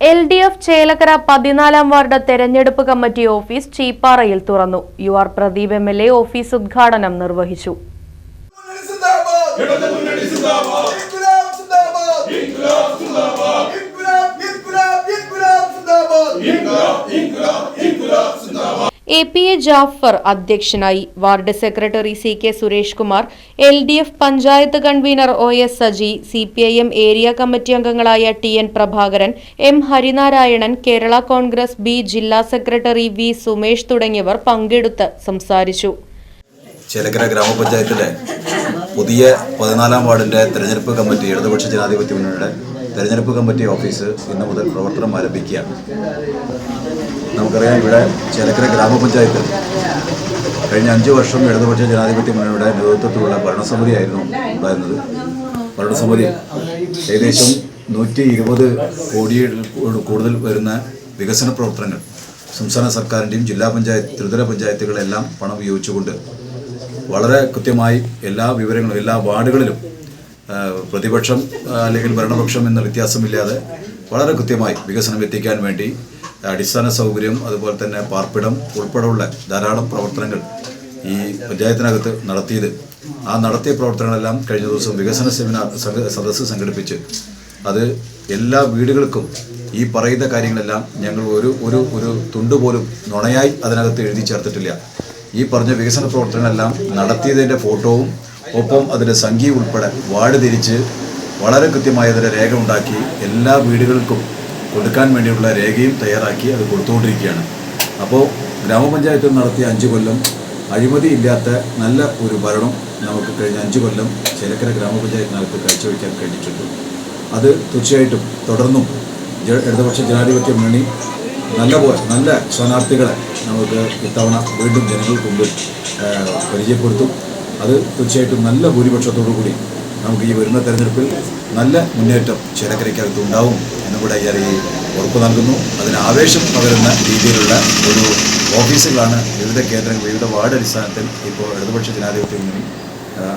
L D F Chelakkara പതിനാലാം ward തെരഞ്ഞെടുപ്പ് committee office ചീപ്പാറയിൽ തുറന്നു. U R Pradeep M L A office ഉദ്ഘാടനം നിർവഹിച്ചു. എ പി എ ജാഫർ അധ്യക്ഷനായി ward secretary C K Suresh Kumar L D F panchayat convener O S Saji C P I M area committee അംഗങ്ങളായ T N Prabhakaran M Harinarayanan Kerala Congress B ജില്ലാ secretary V Sumesh തുടങ്ങിയവർ പങ്കെടുത്ത് സംസാരിച്ചു. ചേലക്കര ഗ്രാമപഞ്ചായത്തിലെ പുതിയ പതിനാലാം വാർഡിന്റെ തെരഞ്ഞെടുപ്പ് കമ്മിറ്റി ഇടതുപക്ഷ ജനാധിപത്യ മുന്നണിയുടെ തെരഞ്ഞെടുപ്പ് കമ്മിറ്റി ഓഫീസ് ഇന്ന് മുതൽ പ്രവർത്തനം ആരംഭിക്കുകയാണ് നമുക്കറിയാം ഇവിടെ ചേലക്കര ഗ്രാമപഞ്ചായത്ത് കഴിഞ്ഞ അഞ്ച് വർഷം ഇടതുപക്ഷ ജനാധിപത്യ മുന്നണിയുടെ നേതൃത്വത്തിലുള്ള ഭരണസമിതിയായിരുന്നു ഉണ്ടായിരുന്നത്. ഭരണസമിതി ഏകദേശം നൂറ്റി ഇരുപത് കോടിയിൽ കൂടുതൽ വരുന്ന വികസന പ്രവർത്തനങ്ങൾ സംസ്ഥാന സർക്കാരിന്റെയും ജില്ലാ പഞ്ചായത്ത് ത്രിതല പഞ്ചായത്തുകളെല്ലാം പണം ഉപയോഗിച്ചുകൊണ്ട് വളരെ കൃത്യമായി എല്ലാ വിവരങ്ങളും എല്ലാ വാർഡുകളിലും പ്രതിപക്ഷം അല്ലെങ്കിൽ ഭരണപക്ഷം എന്ന വ്യത്യാസമില്ലാതെ വളരെ കൃത്യമായി വികസനം എത്തിക്കാൻ വേണ്ടി അടിസ്ഥാന സൗകര്യം അതുപോലെ തന്നെ പാർപ്പിടം ഉൾപ്പെടെയുള്ള ധാരാളം പ്രവർത്തനങ്ങൾ ഈ പഞ്ചായത്തിനകത്ത് നടത്തിയത്. ആ നടത്തിയ പ്രവർത്തനങ്ങളെല്ലാം കഴിഞ്ഞ ദിവസം വികസന സെമിനാർ സദസ്സ് സംഘടിപ്പിച്ച് അത് എല്ലാ വീടുകൾക്കും ഈ പറയുന്ന കാര്യങ്ങളെല്ലാം ഞങ്ങൾ ഒരു ഒരു ഒരു തുണ്ട് പോലും നുണയായി അതിനകത്ത് എഴുതി ചേർത്തിട്ടില്ല. ഈ പറഞ്ഞ വികസന പ്രവർത്തനങ്ങളെല്ലാം നടത്തിയതിന്റെ ഫോട്ടോവും ഒപ്പം അതിന്റെ സംഖ്യ ഉൾപ്പെടെ വാർഡ് തിരിച്ച് വളരെ കൃത്യമായി അതിന്റെ രേഖ ഉണ്ടാക്കി എല്ലാ വീടുകൾക്കും കൊടുക്കാൻ വേണ്ടിയുള്ള രേഖയും തയ്യാറാക്കി അത് കൊടുത്തുകൊണ്ടിരിക്കുകയാണ്. അപ്പോൾ ഗ്രാമപഞ്ചായത്ത് നടത്തിയ അഞ്ച് കൊല്ലം അഴിമതി ഇല്ലാത്ത നല്ല ഒരു ഭരണം നമുക്ക് കഴിഞ്ഞ അഞ്ച് കൊല്ലം ചേലക്കര ഗ്രാമപഞ്ചായത്തിനകത്ത് കാഴ്ചവെക്കാൻ കഴിഞ്ഞിട്ടുണ്ട്. അത് തീർച്ചയായിട്ടും തുടർന്നും ഇടതുപക്ഷ ജനാധിപത്യ മുന്നണി നല്ല നല്ല സ്ഥാനാർത്ഥികളെ നമുക്ക് ഇത്തവണ വീണ്ടും ജനങ്ങൾക്ക് മുമ്പിൽ പരിചയപ്പെടുത്തും. അത് തീർച്ചയായിട്ടും നല്ല ഭൂരിപക്ഷത്തോടു കൂടി നമുക്ക് ഈ വരുന്ന തെരഞ്ഞെടുപ്പിൽ നല്ല മുന്നേറ്റം ചേലക്കരയ്ക്കകത്ത് ഉണ്ടാവും എന്നും കൂടെ ഈ അറിയി ഉറപ്പ് നൽകുന്നു. അതിന് ആവേശം പകരുന്ന രീതിയിലുള്ള ഒരു ഓഫീസുകളാണ് വിവിധ കേന്ദ്രങ്ങൾ വിവിധ വാർഡ് അടിസ്ഥാനത്തിൽ ഇപ്പോൾ ഇടതുപക്ഷ ജനാധിപത്യ മുന്നണി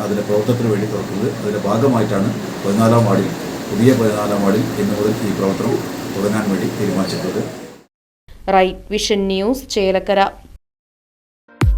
അതിന്റെ പ്രവർത്തനത്തിന് വേണ്ടി തുറക്കുന്നത്. അതിന്റെ ഭാഗമായിട്ടാണ് പതിനാലാം വാർഡിൽ പുതിയ പതിനാലാം വാർഡിൽ ഇന്ന് മുതൽ ഈ പ്രവർത്തനം തുടങ്ങാൻ വേണ്ടി തീരുമാനിച്ചിട്ടുള്ളത്. Right vision news Chelakkara.